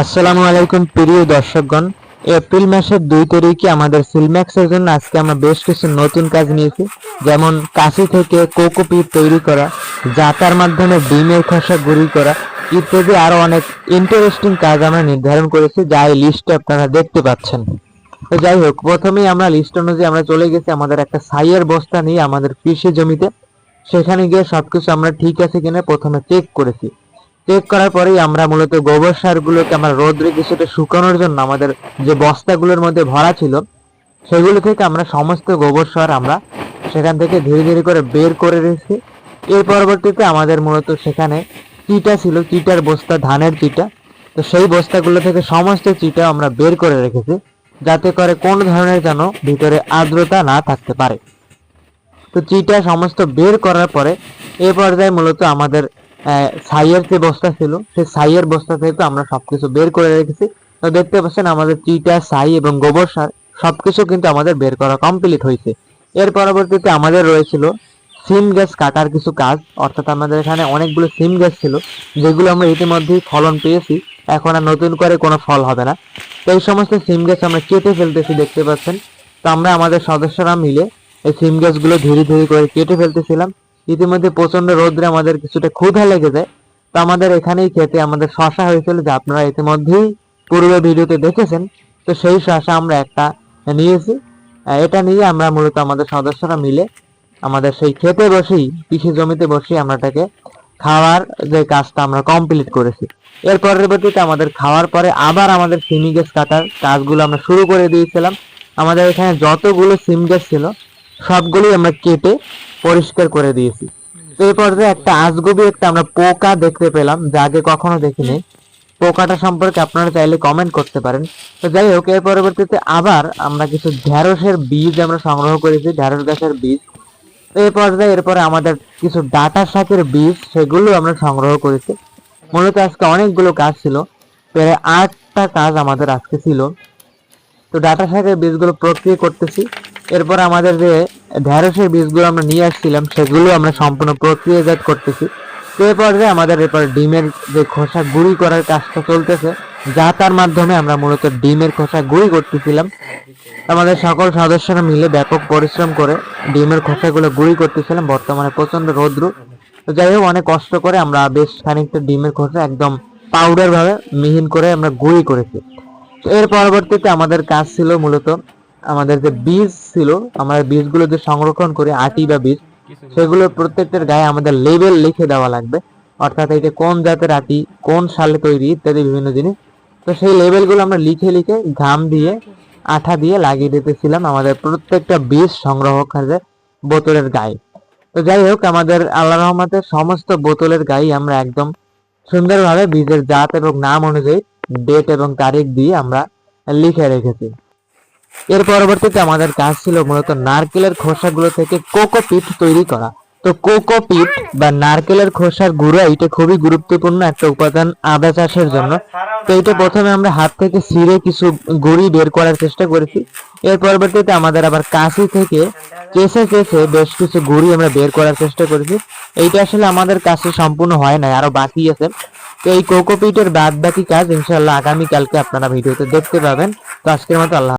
আসসালামু আলাইকুম প্রিয় দর্শকগণ। এপ্রিল মাসের দুই তারিখে আমাদের সিলম্যাক্সের জন্য আজকে আমরা বেশ কিছু নতুন কাজ নিয়েছি। যেমন কাশি থেকে কোকোপিট তৈরি করা জাতার মাধ্যমে ডিমের খোসা গুঁড়ি করা ইত্যাদি আরও অনেক ইন্টারেস্টিং কাজ আমরা নির্ধারণ করেছি, যা এই লিস্টে আপনারা দেখতে পাচ্ছেন। তো যাই হোক, প্রথমেই আমরা লিস্ট অনুযায়ী আমরা চলে গেছি আমাদের একটা সাইয়ের বস্তা নিয়ে আমাদের কৃষি জমিতে। সেখানে গিয়ে সবকিছু আমরা ঠিক আছে কিনা প্রথমে চেক করেছি। চেক করার পরেই আমরা মূলত গোবর সারগুলোকে আমরা রোদ্রে কিছুটা শুকানোর জন্য আমাদের যে বস্তাগুলোর মধ্যে ভরা ছিল, সেগুলো থেকে আমরা সমস্ত গোবর সার আমরা সেখান থেকে ধীরে ধীরে করে বের করে রেখেছি। এর পরবর্তীতে আমাদের মূলত সেখানে চিটা ছিল, চিটার বস্তা, ধানের চিটা। তো সেই বস্তাগুলো থেকে সমস্ত চিটা আমরা বের করে রেখেছি, যাতে করে কোনো ধরনের যেন ভিতরে আর্দ্রতা না থাকতে পারে। তো চিটা সমস্ত বের করার পরে এ পর্যায়ে মূলত আমাদের আহ, ছাইয়ের যে বস্তা ছিল সেই ছাইয়ের বস্তা থেকে আমরা সবকিছু বের করে রেখেছি। তো দেখতে পাচ্ছেন আমাদের চিটা ছাই এবং গোবর সার সবকিছু কিন্তু আমাদের বের করা কমপ্লিট হয়েছে। এর পরবর্তীতে আমাদের রয়েছিল সিম গ্যাস কাটার কিছু কাজ অর্থাৎ আমাদের এখানে অনেকগুলো সিম গ্যাস ছিল যেগুলো আমরা ইতিমধ্যেই ফলন পেয়েছি। এখন আর নতুন করে কোনো ফল হবে না। তো এই সমস্ত সিম গ্যাস আমরা কেটে ফেলতেছি দেখতে পাচ্ছেন। তো আমরা আমাদের সদস্যরা মিলে এই সিম গাছগুলো ধীরে ধীরে করে কেটে ফেলতেছিলাম। ইতিমধ্যে প্রচণ্ড রোদ্রে আমাদের কিছুটা ক্ষুধা লেগে যায় তো আমাদের এখানেই খেতে আমাদের শশা হয়েছিল যে আপনারা ইতিমধ্যেই পূর্বে ভিডিওতে দেখেছেন। তো সেই শশা আমরা একটা নিয়েছি। এটা নিয়ে আমরা মূলত আমাদের সদস্যরা মিলে আমাদের সেই খেতে বসেই, কৃষি জমিতে বসেই আমরা এটাকে খাওয়ার যে কাজটা আমরা কমপ্লিট করেছি। এর পরবর্তীতে আমাদের খাওয়ার পরে আবার আমাদের সিমি গাছ কাটার কাজগুলো আমরা শুরু করে দিয়েছিলাম। আমাদের এখানে যতগুলো সিম গ্যাস ছিল, সবগুলোই আমরা কেটে পরিষ্কার করে দিয়েছি। তো এই পর্যায়ে একটা আজগুবি একটা আমরা পোকা দেখতে পেলাম, যা আগে কখনো দেখিনি। পোকাটা সম্পর্কে আপনারা চাইলে কমেন্ট করতে পারেন। তো যাই হোক, এর পরবর্তীতে আবার আমরা কিছু ঢ্যাঁড়সের বীজ আমরা সংগ্রহ করেছি, ঢ্যাঁড়স গাছের বীজ। তো এই পর্যায়ে এরপরে আমাদের কিছু ডাটা শাকের বীজ, সেগুলো আমরা সংগ্রহ করেছি। মূলত আজকে অনেকগুলো কাজ ছিল, প্রায় আটটা কাজ আমাদের আজকে ছিল। তো ডাটা শাকের বীজগুলো প্রক্রিয়া করতেছি। এরপর আমাদের যে ঢ্যাঁড়সের বীজগুলো আমরা নিয়ে আসছিলাম, সেগুলো আমরা সম্পূর্ণ প্রক্রিয়াজাত করতেছি। তো এ পর্যায়ে আমাদের এরপর ডিমের যে খোসা গুঁড়ি করার কাজটা চলতেছে, যা তার মাধ্যমে আমরা মূলত ডিমের খোসা গুঁড়ি করতেছিলাম। আমাদের সকল সদস্যরা মিলে ব্যাপক পরিশ্রম করে ডিমের খোসাগুলো গুঁড়ি করতেছিলাম, বর্তমানে প্রচণ্ড রৌদ্র। তো যাই হোক, অনেক কষ্ট করে আমরা বেশ খানিকটা ডিমের খোসা একদম পাউডার ভাবে মিহিন করে আমরা গুঁড়ি করেছি। এর পরবর্তীতে আমাদের কাজ ছিল মূলত আমাদের যে বীজ ছিল, আমরা বীজগুলো যে সংরক্ষণ করি, আটি বা বীজ সেগুলোর প্রত্যেকটার গায়ে আমাদের লেবেল লিখে দেওয়া লাগবে। অর্থাৎ এটা কোন জাতের আটি, কোন সালে তৈরি ইত্যাদি বিভিন্ন জিনিস। তো সেই লেবেলগুলো আমরা লিখে লিখে ঘাম দিয়ে, আঠা দিয়ে লাগিয়ে দিতেছিলাম আমাদের প্রত্যেকটা বীজ সংগ্রহকারীদের বোতলের গায়ে। তো যাই হোক, আমাদের আল্লাহ রহমতের সমস্ত বোতলের গায়ে আমরা একদম সুন্দরভাবে বীজের জাত এবং নাম অনুযায়ী ডেট এবং তারিখ দিয়ে আমরা লিখে রেখেছি। এর পরবর্তীতে আমাদের কাজ ছিল মূলত নারকেলের খোসাগুলো থেকে কোকোপিট তৈরি করা। তো কোকোপিট বা নারকেলের খোসার গুঁড়া এটা খুবই গুরুত্বপূর্ণ একটা উপাদান আদা চাষের জন্য। তো এটা প্রথমে আমরা হাত থেকে ছিঁড়ে কিছু গুঁড়ি বের করার চেষ্টা করেছি। এর পরবর্তীতে আমাদের আবার কাশি থেকে চেষে চেষে বেশ কিছু গুঁড়ি আমরা বের করার চেষ্টা করেছি। এইটা আসলে আমাদের কাছে সম্পূর্ণ হয় না আরও বাকি আছে। তো এই কোকোপিটের বাদ বাকি কাজ ইনশাল্লাহ আগামীকালকে আপনারা ভিডিওতে দেখতে পাবেন। তো আজকের মতো আল্লাহ